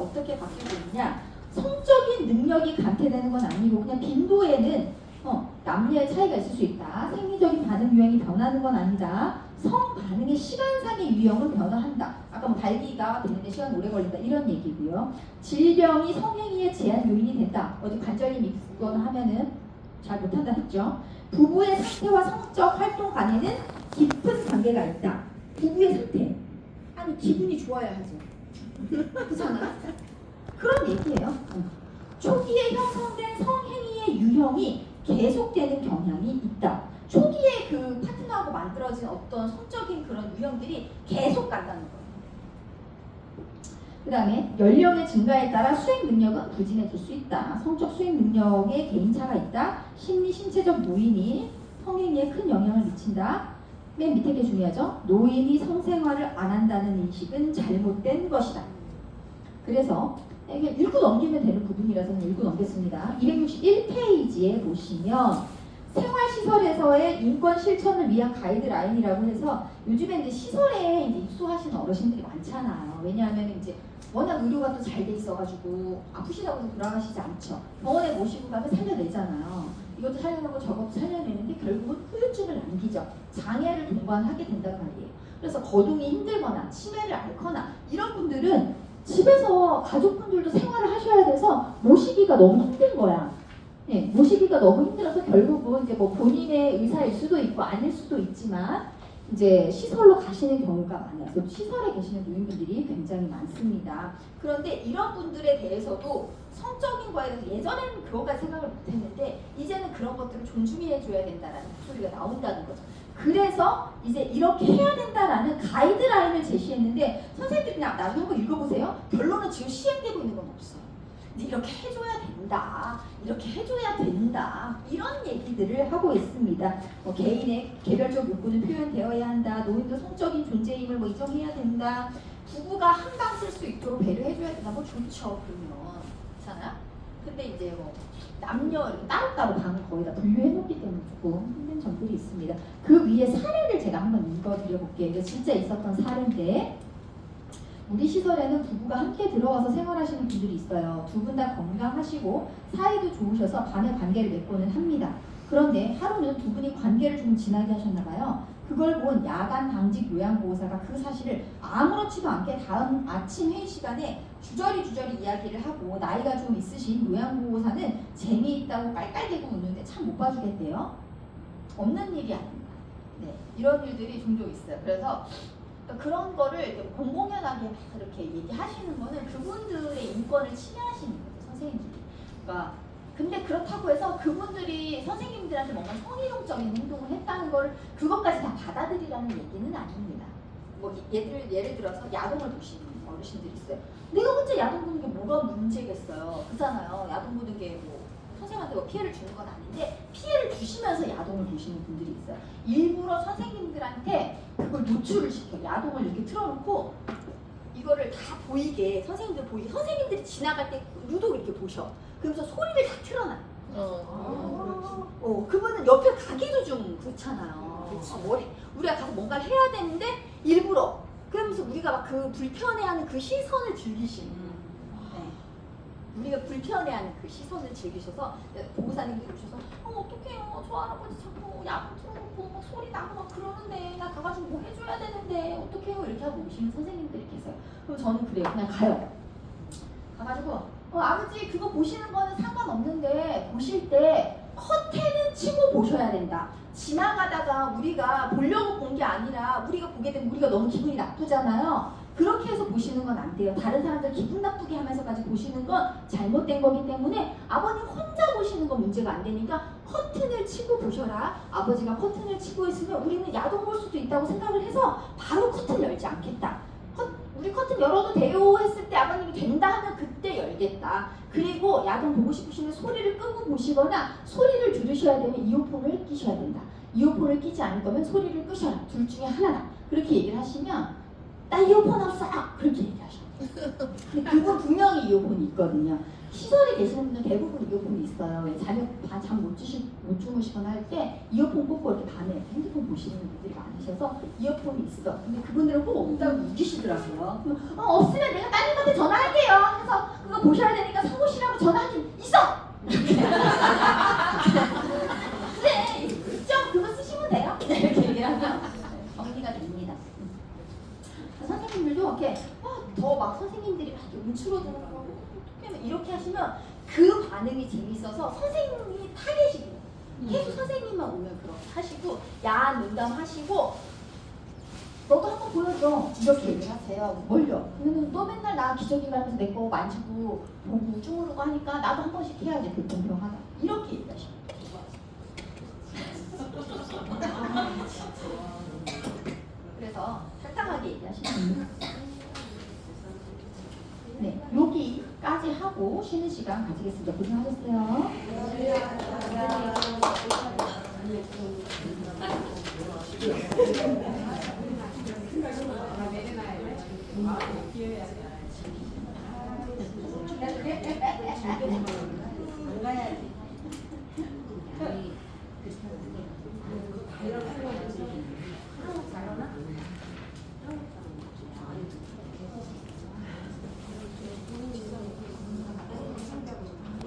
어떻게 바뀌고 있냐? 성적인 능력이 감퇴되는 건 아니고 그냥 빈도에는 어, 남녀의 차이가 있을 수 있다. 생리적인 반응 유형이 변하는 건 아니다. 성 반응의 시간상의 유형은 변화한다. 아까 뭐 발기가 되는데 시간 오래 걸린다 이런 얘기고요. 질병이 성행위의 제한 요인이 된다. 어디 관절염이 있거나 하면은 잘 못한다 했죠. 부부의 상태와 성적 활동 간에는 깊은 관계가 있다. 부부의 상태. 아니 기분이 좋아야 하죠. 그렇잖아. 그런 얘기예요. 어. 초기에 형성된 성행위의 유형이 계속되는 경향이 있다. 초기에 그 파트너하고 만들어진 어떤 성적인 그런 유형들이 계속 간다는 거예요. 그 다음에 연령의 증가에 따라 수행 능력은 부진해질 수 있다. 성적 수행 능력에 개인차가 있다. 심리, 신체적 노인이 성행위에 큰 영향을 미친다. 맨 밑에 게 중요하죠. 노인이 성생활을 안 한다는 인식은 잘못된 것이다. 그래서 이게 읽고 넘기면 되는 부분이라서 그냥 읽고 넘겠습니다. 261페이지에 보시면 생활시설에서의 인권 실천을 위한 가이드라인이라고 해서 요즘에 이제 시설에 이제 입소하시는 어르신들이 많잖아요. 왜냐하면 이제 워낙 의료가 또 잘 돼 있어가지고 아프시다고 해서 돌아가시지 않죠. 병원에 모시고 가면 살려내잖아요. 이것도 살려내고 저것도 살려내는데 결국은 후유증을 남기죠. 장애를 동반하게 된단 말이에요. 그래서 거동이 힘들거나 치매를 앓거나 이런 분들은 집에서 가족분들도 생활을 하셔야 돼서 모시기가 너무 힘든 거야. 네, 모시기가 너무 힘들어서 결국은 이제 뭐 본인의 의사일 수도 있고 아닐 수도 있지만 이제 시설로 가시는 경우가 많아요. 그래서 시설에 계시는 노인분들이 굉장히 많습니다. 그런데 이런 분들에 대해서도 성적인 거에 대해서 예전에는 그거까지 생각을 못했는데 이제는 그런 것들을 존중해줘야 된다라는 목소리가 나온다는 거죠. 그래서 이제 이렇게 해야 된다라는 가이드라인을 제시했는데 선생님들이 나중에 한번 읽어보세요. 결론은 지금 시행되고 있는 건 없어요. 이렇게 해줘야 된다. 이렇게 해줘야 된다. 이런 얘기들을 하고 있습니다. 뭐 개인의 개별적 욕구는 표현되어야 한다. 노인도 성적인 존재임을 뭐 인정해야 된다. 부부가 한방 쓸 수 있도록 배려해줘야 된다. 뭐 좋죠. 그러면 괜찮아? 근데 이제 뭐 남녀 따로따로 방을 거의 다 분류해놓기 때문에 조금 힘든 점들이 있습니다. 그 위에 사례를 제가 한번 읽어드려볼게요. 진짜 있었던 사례인데 우리 시설에는 부부가 함께 들어와서 생활하시는 분들이 있어요. 두 분 다 건강하시고 사이도 좋으셔서 밤에 관계를 맺고는 합니다. 그런데 하루는 두 분이 관계를 좀 진하게 하셨나 봐요. 그걸 본 야간 당직 요양보호사가 그 사실을 아무렇지도 않게 다음 아침 회의 시간에 주저리 주저리 이야기를 하고 나이가 좀 있으신 요양보호사는 재미있다고 깔깔대고 웃는데 참 못 봐주겠대요. 없는 일이 아닙니다. 네, 이런 일들이 종종 있어요. 그래서 그러니까 그런 거를 공공연하게 막 이렇게 얘기하시는 거는 그분들의 인권을 침해하시는 거죠, 선생님들이. 그러니까 근데 그렇다고 해서 그분들이 선생님들한테 뭔가 성희롱적인 행동을 했다는 걸 그것까지 다 받아들이라는 얘기는 아닙니다. 뭐 이- 예를 예를 들어서 야동을 보시는 어르신들이 있어요. 내가 혼자 야동 보는 게 뭐가 문제겠어요. 그잖아요. 야동 보는 게 뭐 선생님한테 뭐 피해를 주는 건 아닌데 피해를 주시면서 야동을 보시는 분들이 있어요. 일부러 선생님들한테 그걸 노출을 시켜 야동을 이렇게 틀어놓고 이거를 다 보이게 선생님들 보이게 선생님들이 지나갈 때 유독 이렇게 보셔. 그러면서 소리를 다 틀어놔. 어, 그분은 옆에 가기도 좀 그렇잖아요. 그치. 어, 뭘 해- 우리가 가서 뭔가를 해야 되는데 일부러 그러면서 우리가 막 그 불편해하는 그 시선을 즐기시는. 네. 우리가 불편해하는 그 시선을 즐기셔서 보호사님들이 오셔서 어 어떡해요? 저 할아버지 자꾸 야구 틀어놓고 막 소리 나고 막 그러는데 나 가가지고 뭐 해줘야 되는데 어떡해요? 이렇게 하고 오시는 선생님들이 계세요. 그럼 저는 그래요. 그냥 가요. 가가지고 어 아버지 그거 보시는 거는 상관없는데 보실 때 커튼은 치고 보셔야 된다. 지나가다가 우리가 보려고 본 게 아니라 우리가 보게 되면 우리가 너무 기분이 나쁘잖아요 그렇게 해서 보시는 건 안 돼요. 다른 사람들 기분 나쁘게 하면서까지 보시는 건 잘못된 거기 때문에 아버님 혼자 보시는 건 문제가 안 되니까 커튼을 치고 보셔라. 아버지가 커튼을 치고 있으면 우리는 야동 볼 수도 있다고 생각을 해서 바로 커튼 열지 않겠다. 커- 우리 커튼 열어도 돼요 했을 때 아버님이 된다 하면 그때 열겠다. 그리고 야동 보고 싶으시면 소리를 끄고 보시거나 소리를 들으셔야 되면 이어폰을 끼셔야 된다. 이어폰을 끼지 않을 거면 소리를 끄셔라. 둘 중에 하나다. 그렇게 얘기를 하시면 나 이어폰 없어! 그렇게 얘기하셔. 근데 그분 분명히 이어폰이 있거든요. 시설에 계시는 분들 대부분 이어폰이 있어요. 왜잠못 주시 못 주무시거나 할 때 이어폰 꽂고 이렇게 밤에 핸드폰 보시는 분들이 많으셔서 이어폰이 있어. 근데 그분들은 꼭 없다고 우기시더라고요. 그럼, 어, 없으면 내가 따님한테 전화할게요. 그래서 그거 보셔야 되니까 사무실하고 전화하긴 있어. 네, 있죠. 그거 쓰시면 돼요. 이렇게 얘기를 하면 정리가 됩니다. 선생님들도 이렇게 어, 더 막 움츠러드는 거 어떻게 이렇게 하시면 그 반응이 재밌어서 선생님이 타겟이에요. 계속 선생님만 오면 그렇게 하시고 야한 농담 하시고 너도 한번 보여줘 이렇게 얘기를 하세요. 뭘요? 그러면 너 맨날 나 기저귀 갈면서 내 거 만지고 보고 쭈무르고 하니까 나도 한 번씩 해야지 불공평하다. 이렇게 얘기하시면 그래서 적당하게 얘기하시면 됩니다. 네, 여기까지 하고 쉬는 시간 가지겠습니다. 고생하셨어요.